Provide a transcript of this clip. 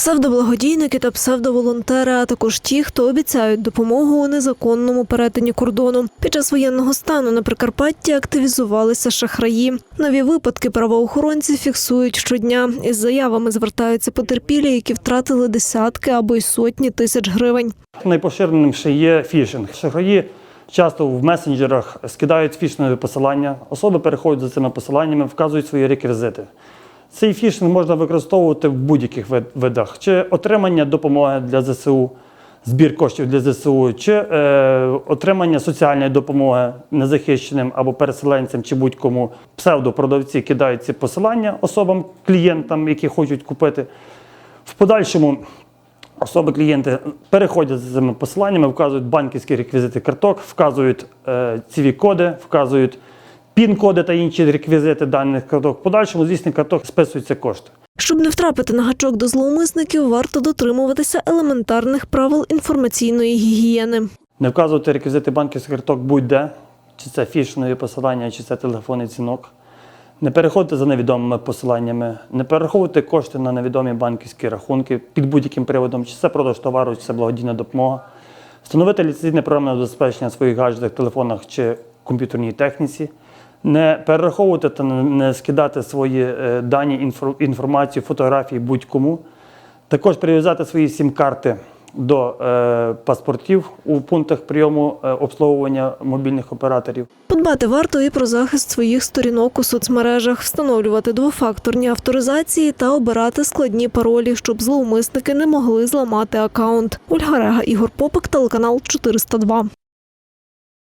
Псевдоблагодійники та псевдоволонтери, а також ті, хто обіцяють допомогу у незаконному перетині кордону. Під час воєнного стану на Прикарпатті активізувалися шахраї. Нові випадки правоохоронці фіксують щодня. Із заявами звертаються потерпілі, які втратили десятки або й сотні тисяч гривень. Найпоширеніший є фішинг. Шахраї часто в месенджерах скидають фішингові посилання. Особи переходять за цими посиланнями, вказують свої реквізити. Цей фішинг можна використовувати в будь-яких видах: чи отримання допомоги для ЗСУ, збір коштів для ЗСУ, чи е, отримання соціальної допомоги незахищеним або переселенцям, чи будь-кому. Псевдопродавці кидають ці посилання особам, клієнтам, які хочуть купити. В подальшому особи клієнти переходять за цими посиланнями, вказують банківські реквізити карток, вказують е, ціві коди, вказують пін-коди та інші реквізити даних карток. В подальшому, звісно, карток списуються кошти. Щоб не втрапити на гачок до зловмисників, варто дотримуватися елементарних правил інформаційної гігієни. Не вказувати реквізити банківських карток будь-де, чи це фішингові посилання, чи це телефонний дзвінок. Не переходити за невідомими посиланнями, не перераховувати кошти на невідомі банківські рахунки під будь-яким приводом, чи це продаж товару, чи це благодійна допомога. Встановити ліцензійне програмне забезпечення в своїх гаджетах, телефонах чи комп'ютерній техніці. Не перераховувати та не- скидати свої е, дані, інфор- інформацію, фотографії будь-кому. Також прив'язати свої сім-карти до е, паспортів у пунктах прийому е, обслуговування мобільних операторів. Подбати варто і про захист своїх сторінок у соцмережах, встановлювати двофакторні авторизації та обирати складні паролі, щоб зловмисники не могли зламати акаунт. Ольга Рега, Ігор Попик, телеканал 402.